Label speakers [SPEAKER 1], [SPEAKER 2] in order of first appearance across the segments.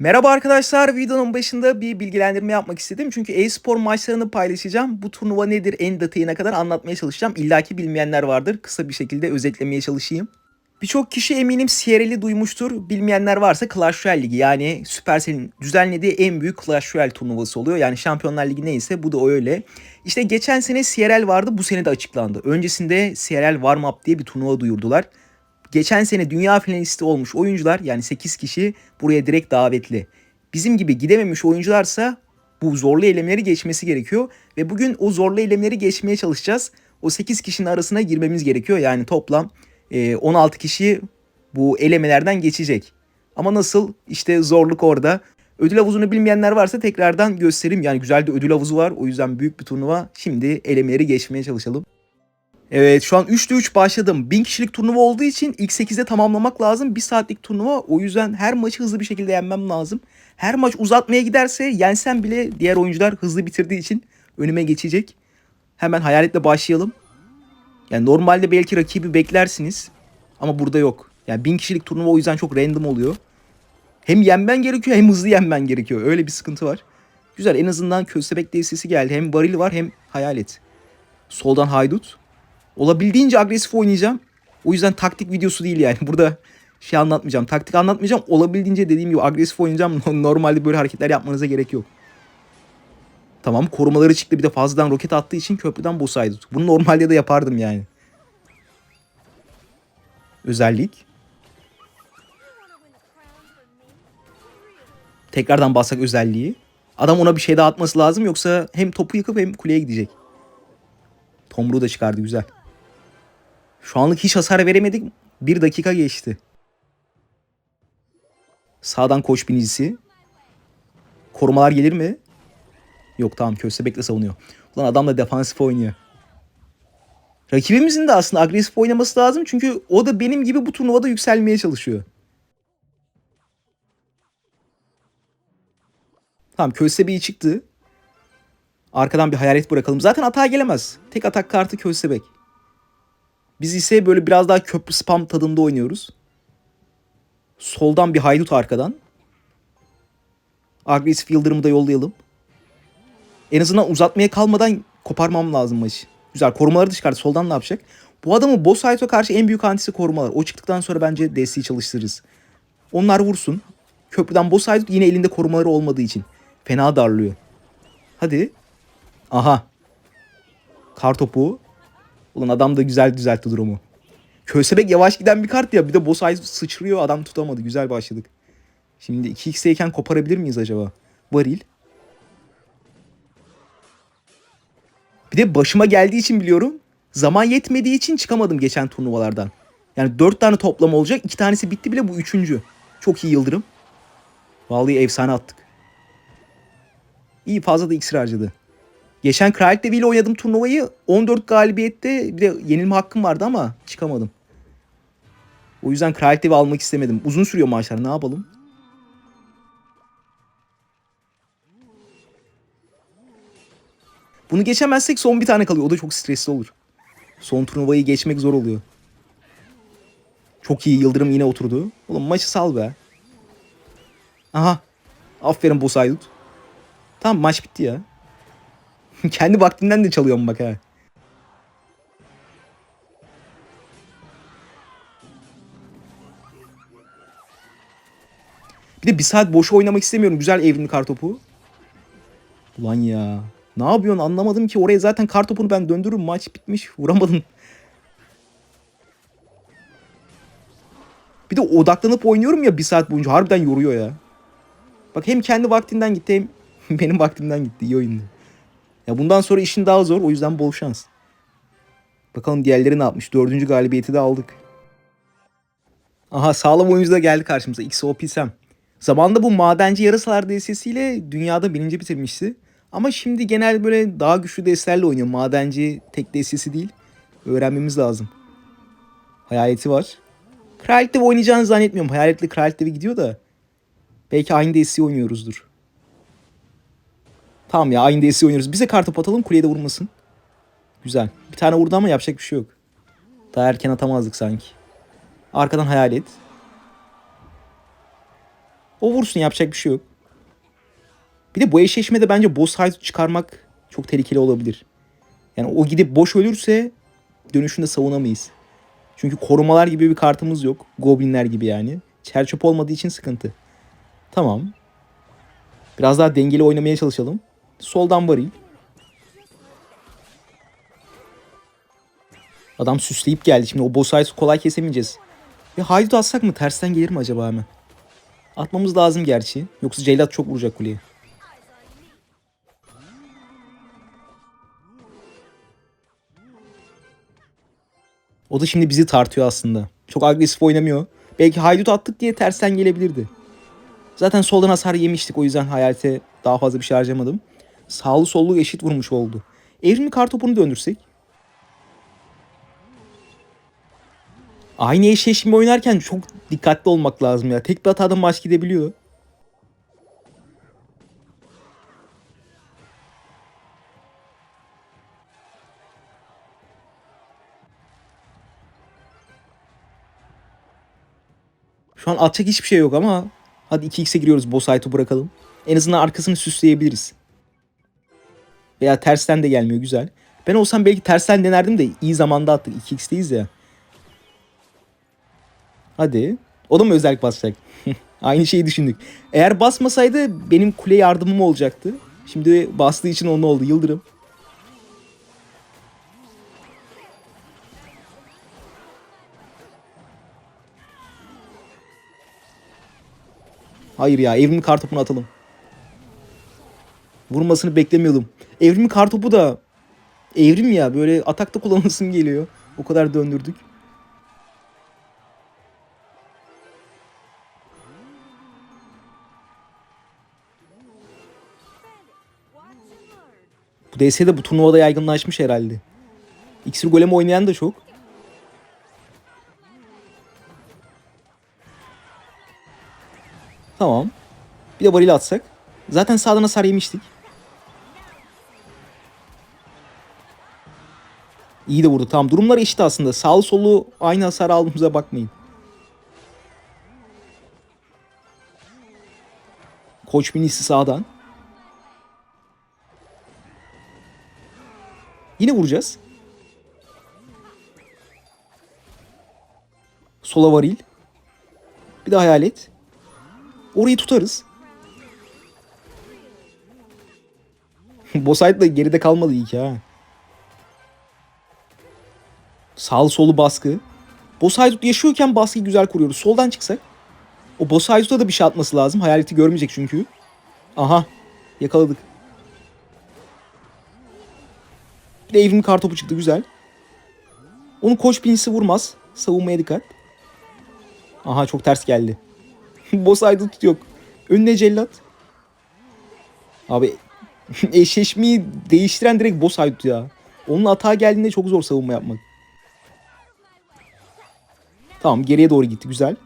[SPEAKER 1] Merhaba arkadaşlar, videonun başında bir bilgilendirme yapmak istedim. Çünkü e-spor maçlarını paylaşacağım. Bu turnuva nedir en detayına kadar anlatmaya çalışacağım. İlla ki bilmeyenler vardır. Kısa bir şekilde özetlemeye çalışayım. Birçok kişi eminim CRL'i duymuştur. Bilmeyenler varsa Clash Royale Ligi yani Supercell'in düzenlediği en büyük Clash Royale turnuvası oluyor. Yani Şampiyonlar Ligi neyse bu da öyle. İşte geçen sene CRL vardı bu sene de açıklandı. Öncesinde CRL Warm Up diye bir turnuva duyurdular geçen sene dünya finalisti olmuş oyuncular yani 8 kişi buraya direkt davetli. Bizim gibi gidememiş oyuncularsa bu zorlu elemeleri geçmesi gerekiyor ve bugün o zorlu elemeleri geçmeye çalışacağız. O 8 kişinin arasına girmemiz gerekiyor. Yani toplam 16 kişi bu elemelerden geçecek. Ama nasıl? İşte zorluk orada. Ödül havuzunu bilmeyenler varsa tekrardan göstereyim. Yani güzel de ödül havuzu var. O yüzden büyük bir turnuva. Şimdi elemeleri geçmeye çalışalım. Evet şu an 3'te 3 başladım. 1000 kişilik turnuva olduğu için ilk 8'de tamamlamak lazım. 1 saatlik turnuva o yüzden her maçı hızlı bir şekilde yenmem lazım. Her maç uzatmaya giderse yensem bile diğer oyuncular hızlı bitirdiği için önüme geçecek. Hemen hayaletle başlayalım. Yani normalde belki rakibi beklersiniz ama burada yok. Yani 1000 kişilik turnuva o yüzden çok random oluyor. Hem yenmen gerekiyor hem hızlı yenmen gerekiyor. Öyle bir sıkıntı var. Güzel en azından köstebek destesi geldi. Hem varil var hem hayalet. Soldan haydut. Olabildiğince agresif oynayacağım. O yüzden taktik videosu değil yani. Burada şey anlatmayacağım. Taktik anlatmayacağım. Olabildiğince dediğim gibi agresif oynayacağım. Normalde böyle hareketler yapmanıza gerek yok. Tamam korumaları çıktı bir de fazladan roket attığı için köprüden bosaydı. Bunu normalde de yapardım yani. Özellik. Tekrardan bassak özelliği. Adam ona bir şey daha atması lazım yoksa hem topu yıkıp hem kuleye gidecek. Tomruğu da çıkardı güzel. Şu anlık hiç hasar veremedik. Bir dakika geçti. Sağdan koç binicisi. Korumalar gelir mi? Yok tamam köstebekle savunuyor. Ulan adam da defansif oynuyor. Rakibimizin de aslında agresif oynaması lazım. Çünkü o da benim gibi bu turnuvada yükselmeye çalışıyor. Tamam köstebeği çıktı. Arkadan bir hayalet bırakalım. Zaten atağa gelemez. Tek atak kartı köstebek. Biz ise böyle biraz daha köprü spam tadında oynuyoruz. Soldan bir haydut arkadan. Agresif yıldırımı da yollayalım. En azından uzatmaya kalmadan koparmam lazım maçı. Güzel korumaları da çıkardı. Soldan ne yapacak? Bu adamın boss Haydut'a karşı en büyük antisi korumalar. O çıktıktan sonra bence desteği çalıştırırız. Onlar vursun. Köprüden boss Haydut yine elinde korumaları olmadığı için. Fena darlıyor. Hadi. Aha. Kar topu. Ulan adam da güzel düzeltti durumu. Köstebek yavaş giden bir kart ya. Bir de boss Haydut sıçrıyor. Adam tutamadı. Güzel başladık. Şimdi 2x'teyken koparabilir miyiz acaba? Varil. Bir de başıma geldiği için biliyorum. Zaman yetmediği için çıkamadım geçen turnuvalardan. Yani dört tane toplam olacak. iki tanesi bitti bile bu üçüncü. Çok iyi Yıldırım. Vallahi efsane attık. İyi fazla da iksir harcadı. Geçen Devi ile oynadım turnuvayı. 14 galibiyette bir de yenilme hakkım vardı ama çıkamadım. O yüzden Devi almak istemedim. Uzun sürüyor maçlar ne yapalım? Bunu geçemezsek son bir tane kalıyor. O da çok stresli olur. Son turnuvayı geçmek zor oluyor. Çok iyi Yıldırım yine oturdu. Oğlum maçı sal be. Aha. Aferin Bosaydut. Tamam maç bitti ya. Kendi vaktinden de çalıyorum bak ha. Bir de bir saat boş oynamak istemiyorum. Güzel evrimli kartopu. Ulan ya. Ne yapıyorsun anlamadım ki. Oraya zaten kartopunu ben döndürürüm. Maç bitmiş. Vuramadım. Bir de odaklanıp oynuyorum ya bir saat boyunca. Harbiden yoruyor ya. Bak hem kendi vaktinden gitti hem benim vaktimden gitti. İyi oyundu. Ya bundan sonra işin daha zor. O yüzden bol şans. Bakalım diğerleri ne yapmış. Dördüncü galibiyeti de aldık. Aha sağlam oyuncu da geldi karşımıza. XOP Sam. Zamanında bu madenci yarasalar destesiyle dünyada birinci bitirmişti. Ama şimdi genel böyle daha güçlü destelerle oynuyor. Madenci tek destesi değil. Öğrenmemiz lazım. Hayaleti var. Kraliyet oynayacağını zannetmiyorum. Hayaletli Kraliyet gidiyor da. Belki aynı desteği oynuyoruzdur. Tamam ya aynı desteği oynuyoruz. Bize kartop atalım kuleye de vurmasın. Güzel. Bir tane vurdu ama yapacak bir şey yok. Daha erken atamazdık sanki. Arkadan hayalet. O vursun yapacak bir şey yok. Bir de bu eşleşmede bence boss haydut çıkarmak çok tehlikeli olabilir. Yani o gidip boş ölürse dönüşünde savunamayız. Çünkü korumalar gibi bir kartımız yok. Goblinler gibi yani. Çerçöp olmadığı için sıkıntı. Tamam. Biraz daha dengeli oynamaya çalışalım. Soldan varayım. Adam süsleyip geldi. Şimdi o boss haydut kolay kesemeyeceğiz. Bir haydut atsak mı? Tersten gelir mi acaba hemen? Atmamız lazım gerçi. Yoksa Cellat çok vuracak kuleye. O da şimdi bizi tartıyor aslında. Çok agresif oynamıyor. Belki haydut attık diye tersten gelebilirdi. Zaten soldan hasar yemiştik o yüzden hayalete daha fazla bir şey harcamadım. Sağlı sollu eşit vurmuş oldu. Evrimli kartopunu döndürsek. Aynı eşleşme oynarken çok dikkatli olmak lazım ya. Tek bir hatadan maç gidebiliyor. Şu an atacak hiçbir şey yok ama hadi 2x'e giriyoruz boss bırakalım. En azından arkasını süsleyebiliriz. Veya tersten de gelmiyor güzel. Ben olsam belki tersten denerdim de iyi zamanda attık 2x'teyiz ya. Hadi. O da mı özellik basacak? Aynı şeyi düşündük. Eğer basmasaydı benim kule yardımım olacaktı. Şimdi bastığı için onun oldu. Yıldırım. Hayır ya evrimli kartopunu atalım. Vurmasını beklemiyordum. Evrimli kartopu da evrim ya böyle atakta kullanılsın geliyor. O kadar döndürdük. Bu DS de bu turnuvada yaygınlaşmış herhalde. İksir golemi oynayan da çok. Tamam. Bir de varil atsak. Zaten sağdan hasar yemiştik. İyi de vurdu. Tamam durumlar eşit aslında. Sağlı solu aynı hasar aldığımıza bakmayın. Koç minisi sağdan. Yine vuracağız. Sola varil. Bir de hayalet. Orayı tutarız. Bosayt da geride kalmadı iyi ki ha. Sağlı solu baskı. Bosaydut yaşıyorken baskıyı güzel kuruyoruz. Soldan çıksak. O Bosaydut'a da bir şey atması lazım. Hayaleti görmeyecek çünkü. Aha. Yakaladık. Bir de evrim kartopu çıktı güzel. Onun koç pinisi vurmaz. Savunmaya dikkat. Aha çok ters geldi. Boss yok. Önüne cellat. Abi eşleşmeyi değiştiren direkt boss ya. Onun hata geldiğinde çok zor savunma yapmak. Tamam geriye doğru gitti güzel.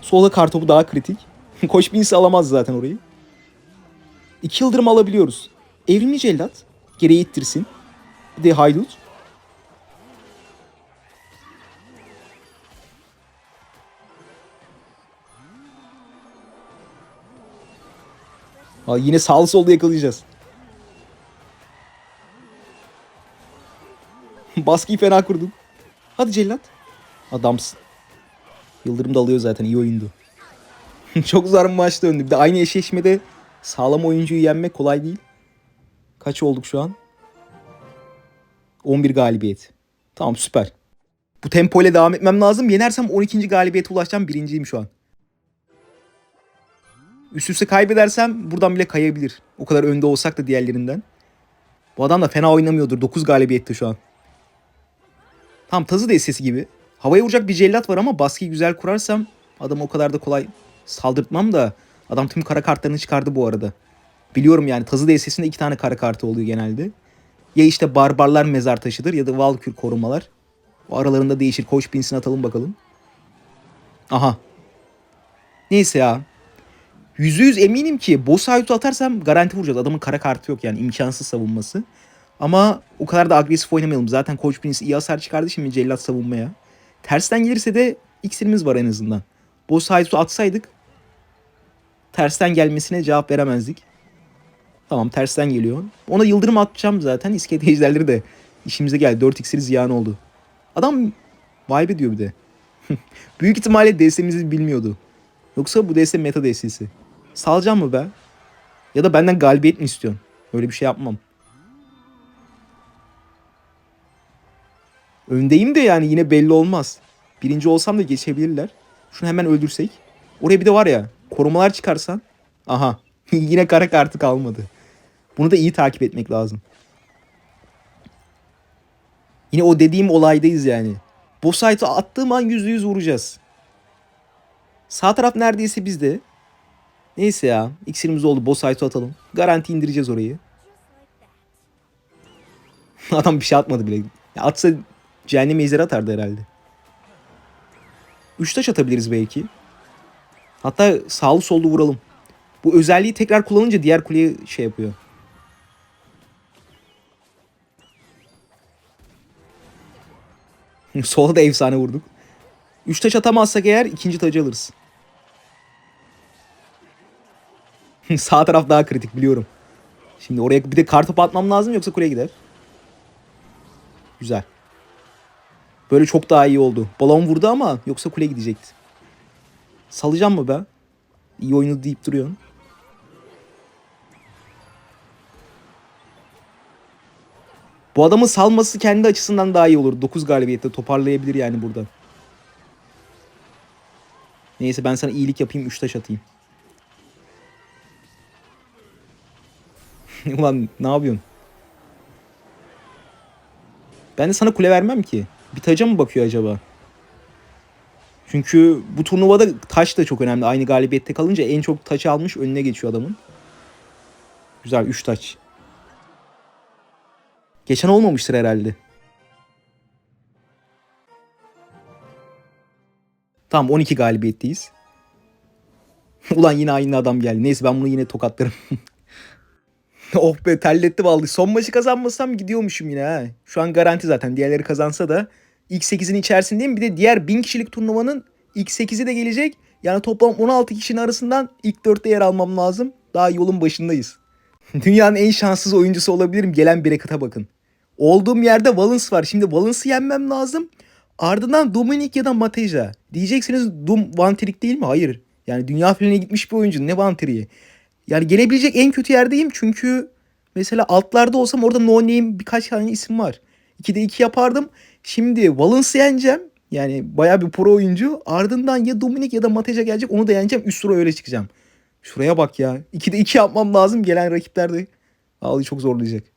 [SPEAKER 1] Sola kartopu daha kritik. Koç binisi alamaz zaten orayı. İki yıldırım alabiliyoruz. Evrimli cellat. Geriye ittirsin. Bir de haydut. Ha, yine sağlı solda yakalayacağız. Baskıyı fena kurduk. Hadi cellat. Adamsın. Yıldırım da alıyor zaten iyi oyundu. Çok bir maç döndü. De aynı eşleşmede sağlam oyuncuyu yenmek kolay değil. Kaç olduk şu an? 11 galibiyet. Tamam süper. Bu tempo ile devam etmem lazım. Yenersem 12. galibiyete ulaşacağım. Birinciyim şu an. Üst üste kaybedersem buradan bile kayabilir. O kadar önde olsak da diğerlerinden. Bu adam da fena oynamıyordur. 9 galibiyette şu an. Tam tazı destesi gibi. Havaya vuracak bir cellat var ama baskıyı güzel kurarsam adamı o kadar da kolay saldırtmam da adam tüm kara kartlarını çıkardı bu arada. Biliyorum yani tazı destesinde iki tane kara kartı oluyor genelde. Ya işte barbarlar mezar taşıdır ya da Valkür korumalar. O aralarında değişir. Koç pinsini atalım bakalım. Aha. Neyse ya. Yüzde yüz eminim ki boss atarsam garanti vuracağız. Adamın kara kartı yok yani imkansız savunması. Ama o kadar da agresif oynamayalım. Zaten Koç Prince iyi hasar çıkardı şimdi cellat savunmaya. Tersten gelirse de iksirimiz var en azından. Boss Haydut'u atsaydık tersten gelmesine cevap veremezdik. Tamam tersten geliyor. Ona yıldırım atacağım zaten. İskelet ejderleri de işimize geldi. 4 iksiri ziyan oldu. Adam vibe ediyor bir de. Büyük ihtimalle DS'mizi bilmiyordu. Yoksa bu DS meta DS'si. Salacağım mı be? Ya da benden galibiyet mi istiyorsun? Öyle bir şey yapmam. Öndeyim de yani yine belli olmaz. Birinci olsam da geçebilirler. Şunu hemen öldürsek. Oraya bir de var ya korumalar çıkarsan. Aha yine kara kartı kalmadı. Bunu da iyi takip etmek lazım. Yine o dediğim olaydayız yani. Boss fight'ı attığım an %100 vuracağız. Sağ taraf neredeyse bizde. Neyse ya. İksirimiz oldu. Boss fight'ı atalım. Garanti indireceğiz orayı. Adam bir şey atmadı bile. Ya atsa cehennem ejderi atardı herhalde. Üç taş atabiliriz belki. Hatta sağlı sollu vuralım. Bu özelliği tekrar kullanınca diğer kuleye şey yapıyor. Sola da efsane vurduk. Üç taş atamazsak eğer ikinci tacı alırız. Sağ taraf daha kritik biliyorum. Şimdi oraya bir de kartopu atmam lazım yoksa kuleye gider. Güzel. Böyle çok daha iyi oldu. Balon vurdu ama yoksa kule gidecekti. Salacağım mı be? İyi oyunu deyip duruyorsun. Bu adamın salması kendi açısından daha iyi olur. 9 galibiyette toparlayabilir yani buradan. Neyse ben sana iyilik yapayım 3 taş atayım. Ulan ne yapıyorsun? Ben de sana kule vermem ki. Bir taca mı bakıyor acaba? Çünkü bu turnuvada taş da çok önemli. Aynı galibiyette kalınca en çok taç almış önüne geçiyor adamın. Güzel 3 taç. Geçen olmamıştır herhalde. Tamam 12 galibiyetteyiz. Ulan yine aynı adam geldi. Neyse ben bunu yine tokatlarım. oh be terletti vallahi. Son maçı kazanmasam gidiyormuşum yine ha. Şu an garanti zaten. Diğerleri kazansa da ilk 8'in içerisindeyim. Bir de diğer 1000 kişilik turnuvanın ilk 8'i de gelecek. Yani toplam 16 kişinin arasından ilk 4'te yer almam lazım. Daha yolun başındayız. Dünyanın en şanssız oyuncusu olabilirim. Gelen Brekat'a bakın. Olduğum yerde Valens var. Şimdi Valens'ı yenmem lazım. Ardından Dominik ya da Mateja. Diyeceksiniz one trick değil mi? Hayır. Yani dünya finaline gitmiş bir oyuncu. Ne trick'i? Yani gelebilecek en kötü yerdeyim. Çünkü mesela altlarda olsam orada no name birkaç tane isim var. 2'de 2 yapardım. Şimdi Valens'ı yeneceğim. Yani bayağı bir pro oyuncu. Ardından ya Dominik ya da Mateja gelecek. Onu da yeneceğim. Üst tura öyle çıkacağım. Şuraya bak ya. 2'de 2 yapmam lazım. Gelen rakipler de çok zorlayacak.